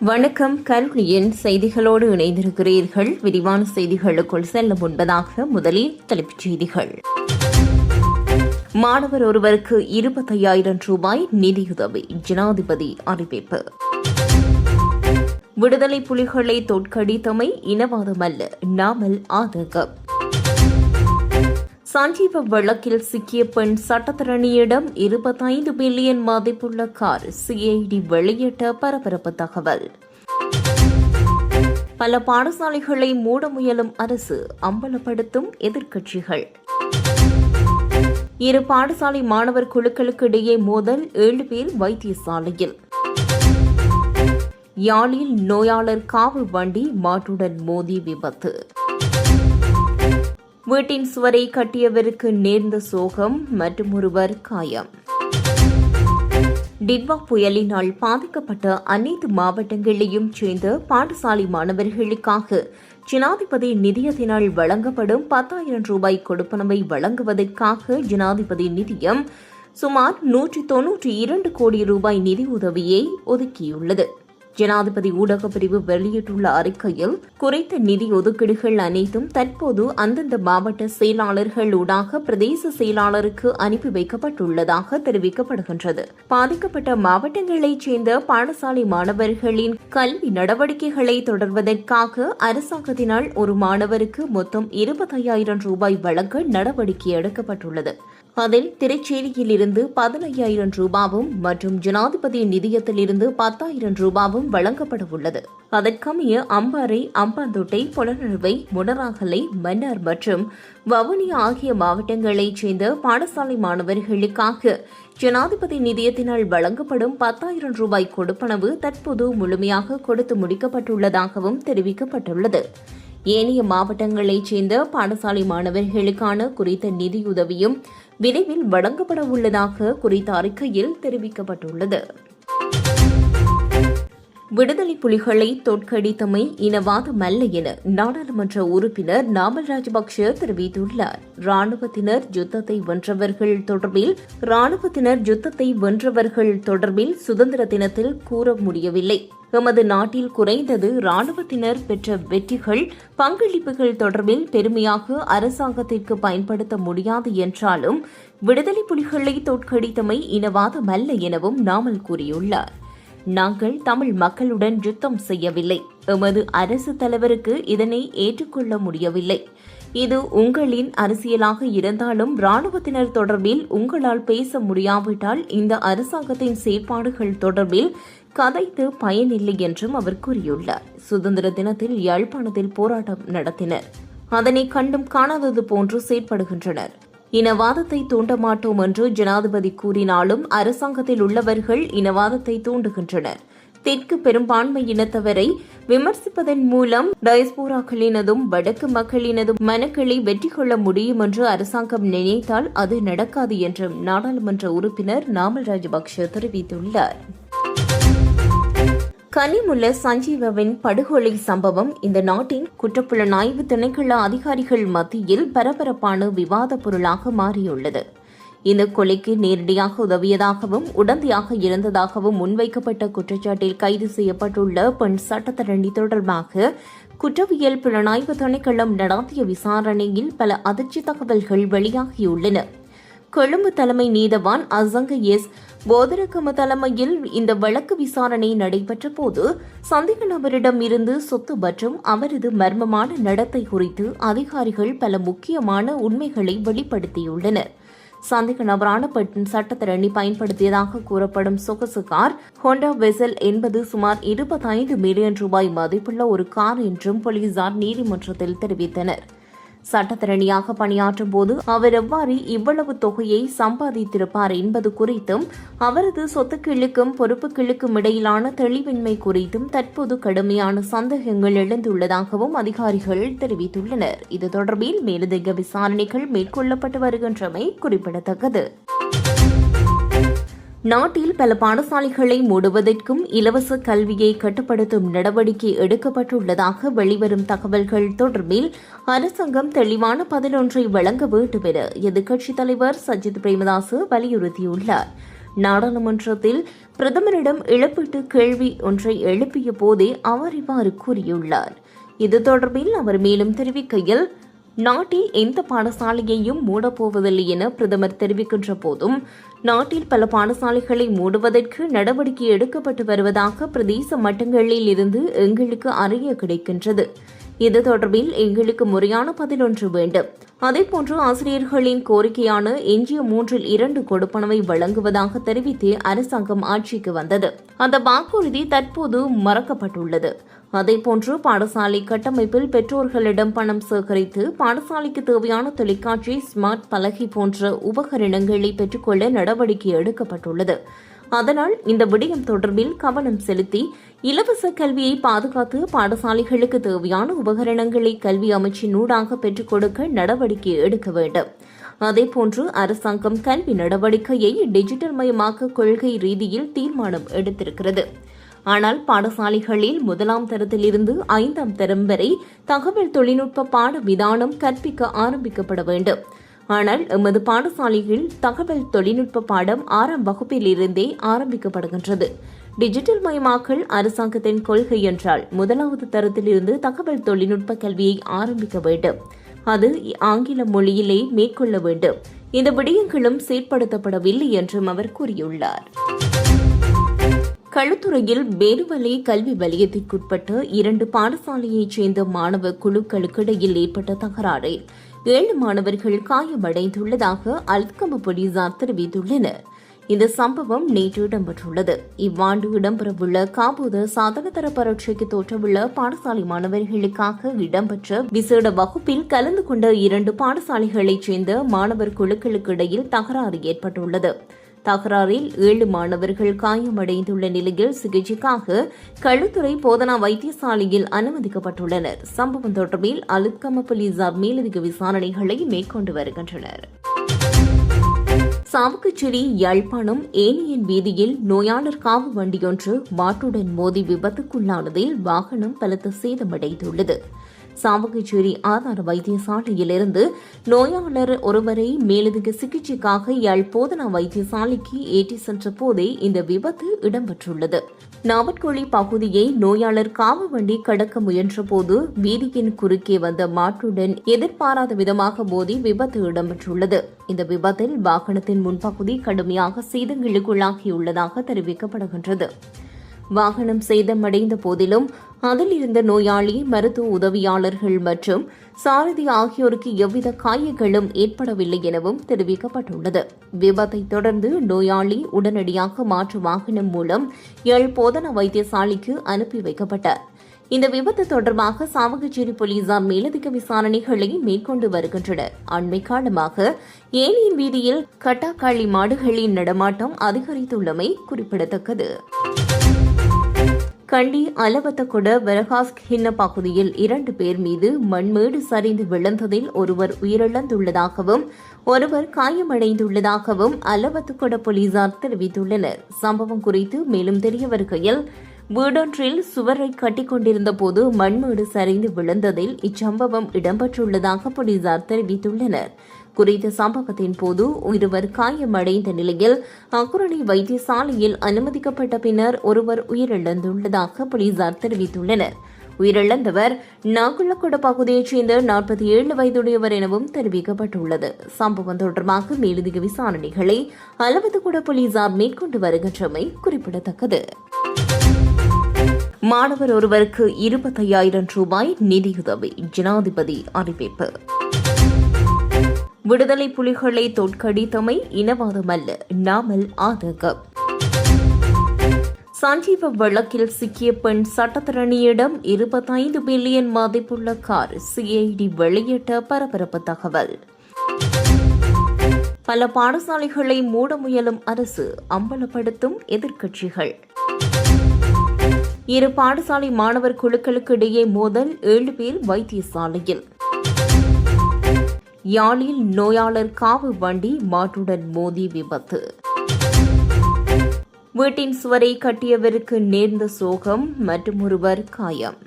வணக்கம். கல்வியின் செய்திகளோடு இணைந்திருக்கிறீர்கள். விரிவான செய்திகளுக்குள் செல்ல முன்பதாக முதலில் தலைப்புச் செய்திகள். மாணவர் ஒருவருக்கு இருபத்தையாயிரம் ரூபாய் நிதியுதவி. ஜனாதிபதி அறிவிப்பு. விடுதலை புலிகளை தோற்கடித்தமை இனவாதமல்ல. நாமல் ஆதங்கம். சஞ்சீவ வழக்கில் சிக்கிய பெண் சட்டத்தரணியிடம் இருபத்தைந்து பில்லியன் மதிப்புள்ள கார் சிஐடி வெளியிட்ட பரபரப்பு தகவல். பல பாடசாலைகளை மூட முயலும் அரசு அம்பலப்படுத்தும் எதிர்க்கட்சிகள். இரு பாடசாலை மாணவர் குழுக்களுக்கு இடையே மோதல் ஏழு பேர் வைத்தியசாலையில். யாழில் நோயாளர் காவல் வண்டி மாட்டுடன் மோதி விபத்து. வீட்டின் சுவரை கட்டியவருக்கு நேர்ந்த சோகம் மற்றும் ஒருவர் காயம். டிட்வா புயலினால் பாதிக்கப்பட்ட அனைத்து மாவட்டங்களையும் சேர்ந்த பாடசாலை மாணவர்களுக்காக ஜனாதிபதி நிதியத்தினால் வழங்கப்படும் பத்தாயிரம் ரூபாய் கொடுப்பனவை வழங்குவதற்காக ஜனாதிபதி நிதியம் சுமார் நூற்றி தொன்னூற்றி இரண்டு கோடி ரூபாய் நிதி உதவியை ஒதுக்கியுள்ளது. ஜனாதிபதி ஊடகப் பிரிவு வெளியிட்டுள்ள அறிக்கையில் குறைத்த நிதி ஒதுக்கீடுகள் அனைத்தும் தற்போது அந்தந்த மாவட்ட செயலாளர்கள் ஊடாக பிரதேச செயலாளருக்கு அனுப்பி வைக்கப்பட்டுள்ளதாக தெரிவிக்கப்படுகின்றது. பாதிக்கப்பட்ட மாவட்டங்களைச் சேர்ந்த பாடசாலை மாணவர்களின் கல்வி நடவடிக்கைகளை தொடர்வதற்காக அரசாங்கத்தினால் ஒரு மாணவருக்கு மொத்தம் இருபத்தையாயிரம் ரூபாய் வழங்க நடவடிக்கை எடுக்கப்பட்டுள்ளது. அதில் திருச்சேரியிலிருந்து பதினையாயிரம் ரூபாவும் மற்றும் ஜனாதிபதி நிதியத்திலிருந்து பத்தாயிரம் ரூபாவும் வழங்கப்பட உள்ளது. அதற்கமைய அம்பாறை அம்பாந்தோட்டை புலனறுவை முனராகலை மன்னார் மற்றும் வவுனியா ஆகிய மாவட்டங்களைச் சேர்ந்த பாடசாலை மாணவர்களுக்காக ஜனாதிபதி நிதியத்தினால் வழங்கப்படும் பத்தாயிரம் ரூபாய் கொடுப்பனவு தற்போது முழுமையாக கொடுத்து முடிக்கப்பட்டுள்ளதாகவும் தெரிவிக்கப்பட்டுள்ளது. ஏனைய மாவட்டங்களைச் சேர்ந்த பாடசாலை மாணவர்களுக்கான குறித்த நிதியுதவியும் விரைவில் வழங்கப்பட உள்ளதாக குறித்த அறிக்கையில் தெரிவிக்கப்பட்டுள்ளது. விடுதலை புலிகளை தோற்கடித்தமை இனவாதமல்ல என நாடாளுமன்ற உறுப்பினர் நாமல் ராஜபக்ஷ தெரிவித்துள்ளார். ராணுவத்தினர் யுத்தத்தை வென்றவர்கள் தொடர்பில் ராணுவத்தினர் யுத்தத்தை வென்றவர்கள் தொடர்பில் சுதந்திர தினத்தில் கூற முடியவில்லை. எமது நாட்டில் குறைந்தது ராணுவத்தினர் பெற்ற வெற்றிகள் பங்களிப்புகள் தொடர்பில் பெருமையாக அரசாங்கத்திற்கு பயன்படுத்த முடியாது என்றாலும் விடுதலை புலிகளை தோற்கடித்தமை இனவாதமல்ல எனவும் நாமல் கூறியுள்ளார். நாங்கள் தமிழ் மக்களுடன் யுத்தம் செய்யவில்லை. எமது அரசு தலைவருக்கு இதனை ஏற்றுக்கொள்ள முடியவில்லை. இது உங்களின் அரசியலாக இருந்தாலும் ராணுவத்தினர் தொடர்பில் உங்களால் பேச முடியாவிட்டால் இந்த அரசாங்கத்தின் செயற்பாடுகள் தொடர்பில் கதைத்து பயனில்லை என்றும் அவர் கூறியுள்ளார். சுதந்திர தினத்தில் யாழ்ப்பாணத்தில் போராட்டம் நடத்தினர். அதனை கண்டும் காணாதது போன்று செயற்படுகின்றனர். இனவாதத்தை தூண்ட மாட்டோம் என்று ஜனாதிபதி கூறினாலும் அரசாங்கத்தில் உள்ளவர்கள் இனவாதத்தை தூண்டுகின்றனர். தெற்கு பெரும்பான்மை இனத்தவரை விமர்சிப்பதன் மூலம் டயஸ்போராக்களினதும் வடக்கு மக்களினதும் மனக்களை வெற்றி கொள்ள முடியும் என்று அரசாங்கம் நினைத்தால் அது நடக்காது என்றும் நாடாளுமன்ற உறுப்பினர் நாமல் ராஜபக்ஷ தெரிவித்துள்ளார். கனிமுல்ல சஞ்சீவவின் படுகொலை சம்பவம் இந்த நாட்டின் குற்றப்புலனாய்வு திணைக்கள அதிகாரிகள் மத்தியில் பரபரப்பான விவாத பொருளாக மாறியுள்ளது. இந்த கொலைக்கு நேரடியாக உதவியதாகவும் உடந்தையாக இருந்ததாகவும் முன்வைக்கப்பட்ட குற்றச்சாட்டில் கைது செய்யப்பட்டுள்ள பெண் சட்டத்தரணி தொடர்பாக குற்றவியல் புலனாய்வு திணைக்களம் நடாத்திய விசாரணையில் பல அதிர்ச்சி தகவல்கள் வெளியாகியுள்ளன. கொழும்பு தலைமை நீதவான் அசங்க எஸ் போதரகம தலைமையில் இந்த வழக்கு விசாரணை நடைபெற்ற போது சந்தேக நபரிடம் இருந்து சொத்து மற்றும் அவரது மர்மமான நடத்தை குறித்து அதிகாரிகள் பல முக்கியமான உண்மைகளை வெளிப்படுத்தியுள்ளனர். சந்தேக நபரான பெண் சட்டத்திரணி பயன்படுத்தியதாக கூறப்படும் சொகுசு கார் ஹோண்டா வெசல் என்பது சுமார் இருபத்தைந்து மில்லியன் ரூபாய் மதிப்புள்ள ஒரு கார் என்றும் போலீசார் நீதிமன்றத்தில் தெரிவித்தனர். சட்டத்திறனியாக பணியாற்றும் போது அவர் எவ்வாறு இவ்வளவு தொகையை சம்பாதித்திருப்பார் என்பது குறித்தும் அவரது சொத்துக்கிழுக்கும் பொறுப்புக்கிழுக்கும் இடையிலான தெளிவின்மை குறித்தும் தற்போது கடுமையான சந்தேகங்கள் எழுந்துள்ளதாகவும் அதிகாரிகள் தெரிவித்துள்ளனர். இது தொடர்பில் மேலதிக விசாரணைகள் மேற்கொள்ளப்பட்டு வருகின்றமை குறிப்பிடத்தக்கது. நாட்டில் பல பாடசாலைகளை மூடுவதற்கும் இலவச கல்வியை கட்டுப்படுத்தும் நடவடிக்கை எடுக்கப்பட்டுள்ளதாக வெளிவரும் தகவல்கள் தொடர்பில் அரசாங்கம் தெளிவான பதிலொன்றை வழங்க வேண்டும் என எதிர்க்கட்சித் தலைவர் சஜித் பிரேமதாசு வலியுறுத்தியுள்ளார். நாடாளுமன்றத்தில் பிரதமரிடம் இழப்பீட்டு கேள்வி ஒன்றை எழுப்பிய போதே அவர் இவ்வாறு கூறியுள்ளார். இது தொடர்பில் அவர் மேலும் தெரிவிக்கையில் நாட்டில் எந்த பாடசாலையையும் மூடப்போவதில்லை என பிரதமர் தெரிவிக்கின்ற போதும் நாட்டில் பல பாடசாலைகளை மூடுவதற்கு நடவடிக்கை எடுக்கப்பட்டு வருவதாக பிரதேச மட்டங்களில் இருந்து எங்களுக்கு அறிய கிடைக்கின்றது. இது தொடர்பில் எங்களுக்கு முறையான பதில் ஒன்று வேண்டும். அதேபோன்று ஆசிரியர்களின் கோரிக்கையான எஞ்சிய மூன்றில் இரண்டு கொடுப்பனவை வழங்குவதாக தெரிவித்து அரசாங்கம் ஆட்சிக்கு வந்தது. அந்த வாக்குறுதி தற்போது மறக்கப்பட்டுள்ளது. அதேபோன்று பாடசாலை கட்டமைப்பில் பெற்றோர்களிடம் பணம் சேகரித்து பாடசாலைக்கு தேவையான தொலைக்காட்சி ஸ்மார்ட் பலகை போன்ற உபகரணங்களை பெற்றுக்கொள்ள நடவடிக்கை எடுக்கப்பட்டுள்ளது. அதனால் இந்த விடயம் தொடர்பில் கவனம் செலுத்தி இலவச கல்வியை பாதுகாத்து பாடசாலைகளுக்கு தேவையான உபகரணங்களை கல்வி அமைச்சின் ஊடாக பெற்றுக் கொடுக்க நடவடிக்கை எடுக்க வேண்டும். அதேபோன்று அரசாங்கம் கல்வி நடவடிக்கையை டிஜிட்டல் மயமாக்க கொள்கை ரீதியில் தீர்மானம் எடுத்திருக்கிறது. ஆனால் பாடசாலைகளில் முதலாம் தரத்திலிருந்து ஐந்தாம் தரம் வரை தகவல் தொழில்நுட்ப பாட விதானம் கற்பிக்க ஆரம்பிக்கப்பட வேண்டும். ஆனால் எமது பாடசாலையில் தகவல் தொழில்நுட்ப பாடம் ஆறாம் வகுப்பிலிருந்தே ஆரம்பிக்கப்படுகின்றது. டிஜிட்டல் மயமாக்கல் அரசாங்கத்தின் கொள்கை என்றால் முதலாவது தரத்திலிருந்து தகவல் தொழில்நுட்ப கல்வியை ஆரம்பிக்க வேண்டும். அது ஆங்கில மொழியிலே மேற்கொள்ள வேண்டும். இந்த விடயங்களும் செயற்படுத்தப்படவில்லை என்றும் அவர் கூறியுள்ளார். களுத்துறையில் பேருவலை கல்வி வலயத்திற்குட்பட்ட இரண்டு பாடசாலையைச் சேர்ந்த மாணவ குழுக்களுக்கிடையில் ஏற்பட்ட தகராறில் ஏழு மாணவர்கள் காயமடைந்துள்ளதாக அல்கம போலீசார் தெரிவித்துள்ளனர். இந்த சம்பவம் நேற்று இடம்பெற்றுள்ளது. இவ்வாண்டு இடம்பெறவுள்ள காபூத சாதனதர பரீட்சைக்கு தோற்றவுள்ள பாடசாலை மாணவர்களுக்காக இடம்பெற்ற விசேட வகுப்பில் கலந்து கொண்ட இரண்டு பாடசாலைகளைச் சேர்ந்த மாணவர் குழுக்களுக்கு இடையில் தகராறு ஏற்பட்டுள்ளது. தகராறில் ஏழு மாணவர்கள் காயமடைந்துள்ள நிலையில் சிகிச்சைக்காக களுத்துறை போதனா வைத்தியசாலையில் அனுமதிக்கப்பட்டுள்ளனர். சம்பவம் தொடர்பில் அலுத்கம போலீசார் மேலதிக விசாரணைகளை மேற்கொண்டு வருகின்றனர். சாவுக்குச்சேரி யாழ்ப்பாணம் ஏனியன் வீதியில் நோயாளர் காவு வண்டியொன்று மாட்டுடன் மோதி விபத்துக்குள்ளானதில் வாகனம் பலத்த சேதமடைந்துள்ளது. சாவகச்சேரி ஆதார வைத்தியசாலையிலிருந்து நோயாளர் ஒருவரை மேலதிக சிகிச்சைக்காக யாழ் போதனா வைத்தியசாலைக்கு ஏற்றி சென்ற போதே இந்த விபத்து இடம்பெற்றுள்ளது. நாவட்கொழி பகுதியை நோயாளர் காவு வண்டி கடக்க முயன்றபோது வீதியின் குறுக்கே வந்த மாட்டுடன் எதிர்பாராத விதமாக மோதி விபத்து இடம்பெற்றுள்ளது. இந்த விபத்தில் வாகனத்தின் முன்பகுதி கடுமையாக சேதங்களுக்குள்ளாகியுள்ளதாக தெரிவிக்கப்படுகின்றது. வாகனம் சேதமடைந்த போதிலும் அதில் இருந்த நோயாளி மருத்துவ உதவியாளர்கள் மற்றும் சாரதி ஆகியோருக்கு எவ்வித காயங்களும் ஏற்படவில்லை எனவும் தெரிவிக்கப்பட்டுள்ளது. விபத்தை தொடர்ந்து நோயாளி உடனடியாக மாற்று வாகனம் மூலம் எல் போதனா வைத்தியசாலைக்கு அனுப்பி வைக்கப்பட்டார். இந்த விபத்து தொடர்பாக சாவகச்சேரி போலீசார் மேலதிக விசாரணைகளை மேற்கொண்டு வருகின்றனர். அண்மை காலமாக ஏனியின் வீதியில் கட்டாக்காளி மாடுகளின் நடமாட்டம் அதிகரித்துள்ளமை குறிப்பிடத்தக்கது. கண்டி அலவத்தகுட வரகாஸ் ஹின்ன பகுதியில் இரண்டு பேர் மீது மண்மேடு சரிந்து விழுந்ததில் ஒருவர் உயிரிழந்துள்ளதாகவும் ஒருவர் காயமடைந்துள்ளதாகவும் அலவத்துக்கொட போலீசார் தெரிவித்துள்ளனர். சம்பவம் குறித்து மேலும் தெரிய வருகையில் வீடொன்றில் சுவரை கட்டிக்கொண்டிருந்த போது மண்மேடு சரிந்து விழுந்ததில் இச்சம்பவம் இடம்பெற்றுள்ளதாக போலீசார் தெரிவித்துள்ளனர். குறித்த சம்பவத்தின் போது இருவர் காயமடைந்த நிலையில் அக்குரணி வைத்தியசாலையில் அனுமதிக்கப்பட்ட பின்னர் ஒருவர் உயிரிழந்துள்ளதாக போலீசார் தெரிவித்துள்ளனர். உயிரிழந்தவர் நாகுலக்கொட பகுதியைச் சேர்ந்த நாற்பத்தி ஏழு வயதுடையவர் எனவும் தெரிவிக்கப்பட்டுள்ளது. சம்பவம் தொடர்பாக மேலதிக விசாரணைகளை அளவத்துக்குட போலீசார் மேற்கொண்டு வருகின்றமை குறிப்பிடத்தக்கது. மாணவர் ஒருவருக்கு இருபத்தையாயிரம் ரூபாய் நிதியுதவி ஜனாதிபதி அறிவிப்பு. விடுதலை புலிகளை தோற்கடித்தமை இனவாதமல்ல நாமல் ஆதகம் சஞ்சீவ வழக்கில் சிக்கிய பெண் சட்டத்திரணியிடம் இருபத்தைந்து பில்லியன் மதிப்புள்ள கார் சிஐடி வெளியிட்ட பரபரப்பு தகவல். பல பாடசாலைகளை மூட முயலும் அரசு அம்பலப்படுத்தும் எதிர்க்கட்சிகள். இரு பாடசாலை மாணவர் குழுக்களுக்கு இடையே மோதல் ஏழு பேர் வைத்தியசாலையில். யாழில் நோயாளர் காவு வண்டி மாட்டுடன் மோதி விபத்து. வீட்டின் சுவரை கட்டியவருக்கு நேர்ந்த சோகம் மற்றும் ஒருவர் காயம்.